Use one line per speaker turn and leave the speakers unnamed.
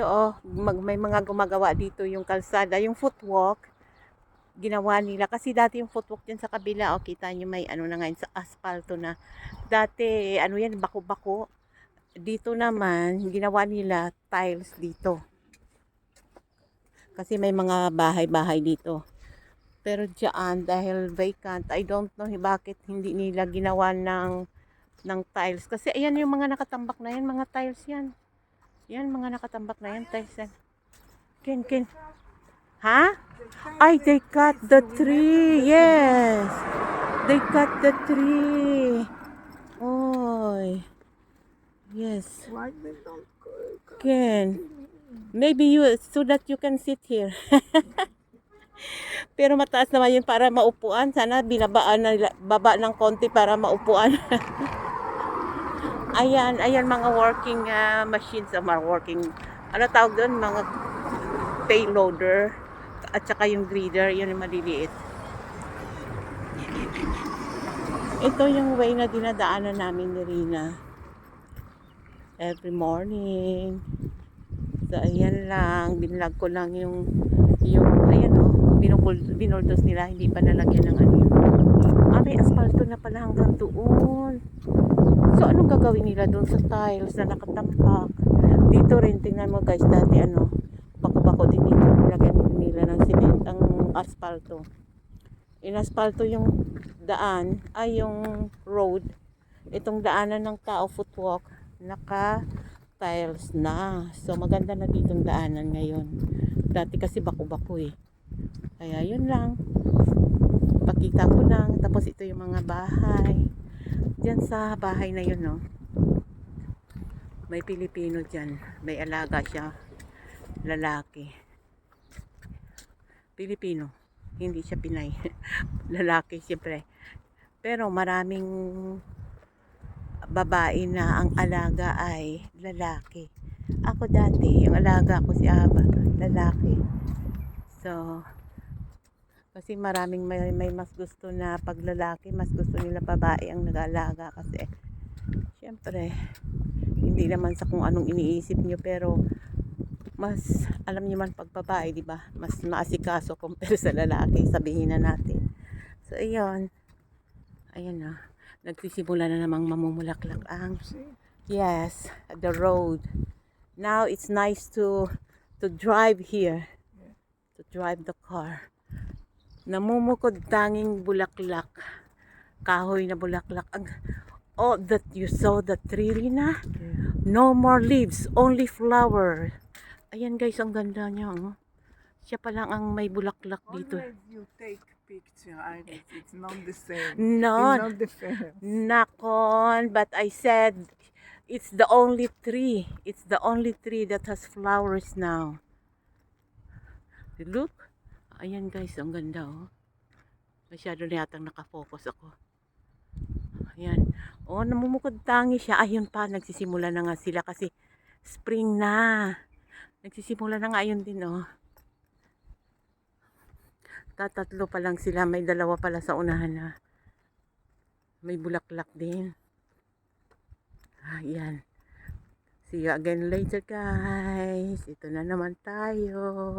dito oh, mag, may mga gumagawa dito yung kalsada, yung footwalk. Ginawa nila kasi dati yung footwalk dyan sa kabila, oh, kita nyo may ano na ngayon sa asfalto na. Dati ano yan, bako-bako. Dito naman ginawa nila tiles dito. Kasi may mga bahay-bahay dito. Pero diyan dahil vacant, I don't know bakit hindi nila ginawa ng ng tiles kasi ayan yung mga nakatambak na yan, mga tiles yan. Yan, mga nakatambak na yan. Yan. Ken, Ken. Ha? Ay, they cut the tree. Yes. They cut the tree. Oy. Yes. Ken. Maybe you, so that you can sit here. Pero mataas naman yun para maupuan. Sana binabaan na, baba ng konti para maupuan. ayan, ayan mga working ah, machines, ah, mga working, ano tawag doon, mga payloader at saka yung grader, yun yung maliliit. Ito yung way na dinadaanan namin ni Rina. Every morning. So, ayan lang. Binlag ko lang yung, yung, ayan o, oh, binubul, binuldos nila. Hindi pa nalagyan ng ano. Ah, may asfalto na pala hanggang doon. So, anong gagawin nila doon sa tiles na nakatampak? Dito rin, tingnan mo guys, dati ano, bako-bako din dito. Nilagyan nila ng cement, ang asfalto. Inaspalto yung daan, ay yung road. Itong daanan ng tao, footwalk, naka tiles na. So, maganda na ditong daanan ngayon. Dati kasi bako-bako eh. Kaya yun lang. Pakita ko lang. Tapos ito yung mga bahay. Diyan sa bahay na yun, no. May Pilipino dyan. May alaga siya. Lalaki. Pilipino. Hindi siya Pinay. Lalaki, siyempre. Pero maraming babae na ang alaga ay lalaki. Ako dati, yung alaga ko si Aba, lalaki. So, kasi maraming may, may mas gusto na pag lalaki, mas gusto nila babae ang nag-alaga kasi syempre, hindi naman sa kung anong iniisip nyo pero mas alam niyo man pag babae, di ba? Mas maasikaso compare sa lalaki, sabihin na natin. So, ayun. Ayan na. Nagsisimula na namang mamumulaklak ang? Yes, the road. Now it's nice to to drive here. To drive the car. Namumukod tanging bulaklak. Kahoy na bulaklak. Ang oh that you saw the tree Rina? No more leaves, only flower. Ayan guys, ang ganda niya. Oh. Siya pa lang ang may bulaklak dito.
Always you take picture, Iris. It's not the same.
No,
It's not the same.
Nakon, but I said it's the only tree. It's the only tree that has flowers now. Look. Ayan guys, ang ganda oh. Masyado na yatang nakafocus ako. Ayan. Oh, namumukod tangi siya. Ayun pa, nagsisimula na nga sila kasi spring na. Nagsisimula na nga yun din oh. Tatatlo pa lang sila. May dalawa pala sa unahan na. May bulaklak din. Ayan. See you again later guys. Ito na naman tayo.